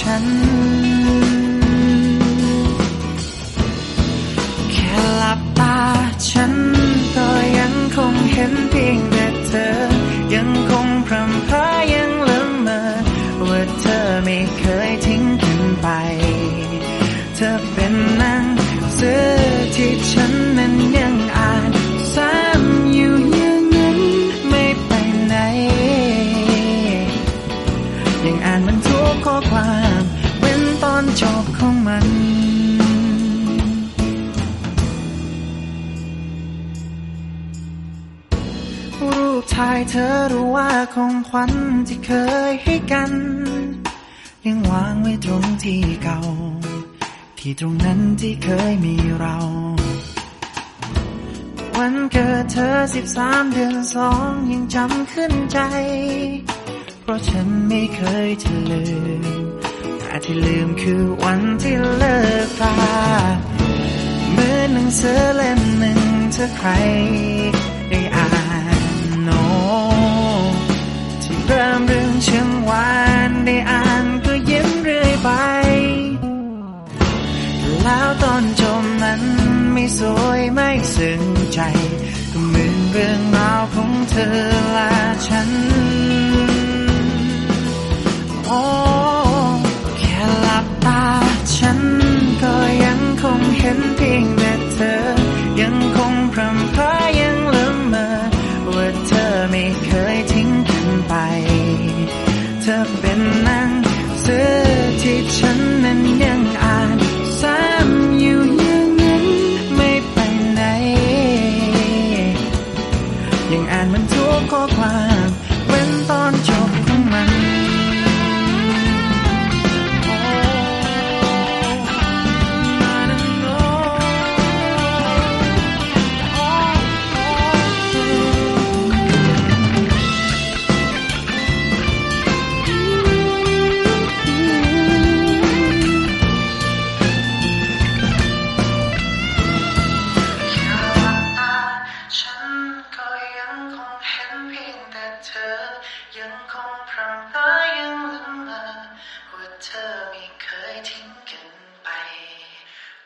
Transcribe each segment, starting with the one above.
ฉัน แค่หลับตาฉันก็ยังคงเห็นเพียงแต่เธอ ยังคงพรำพรายังละเมอว่าเธอไม่เคยทิ้งกันไป เธอเป็นนังเสือที่ รูปถ่ายเธอรู้ว่าของขวัญที่เคยให้กัน ยังวางไว้ตรงที่เก่า ที่ตรงนั้นที่เคยมีเรา วันเกิดเธอสิบสามเดือนสองยังจำขึ้นใจ เพราะฉันไม่เคยจะลืมแต่ที่ลืมคือวันที่เลิกตาเหมือนหนังสือเล่มหนึ่งถ้าใคร เชื่องเชิงหวานได้อ่านก็ยิ้มเรื่อยไป แล้วตอนจบนั้นไม่สวยไม่ซึ้งใจ ก็เหมือนเรื่องราวของเธอและฉัน งพรำพรายังละเมอว่าเธอไม่เคยทิ้งกันไป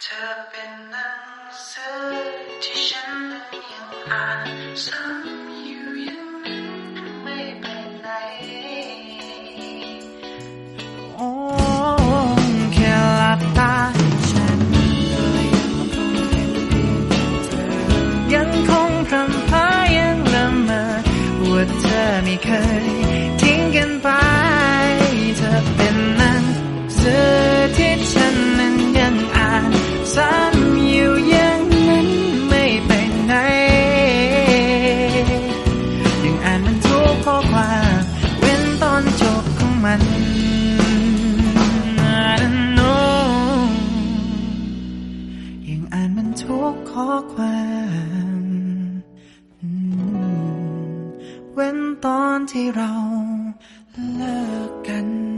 เธอเป็นหนังสือที่ฉันนั้นยังอ่านซ้ำอยู่ย่างไม่ไปไหนโอ้แค่หลับตาฉันก็ยังคงเห็นเธอยังคงพรำพรายังละเมอว่าเธอไม่เคยทิ้ง เว้นตอนที่เราเลิกกัน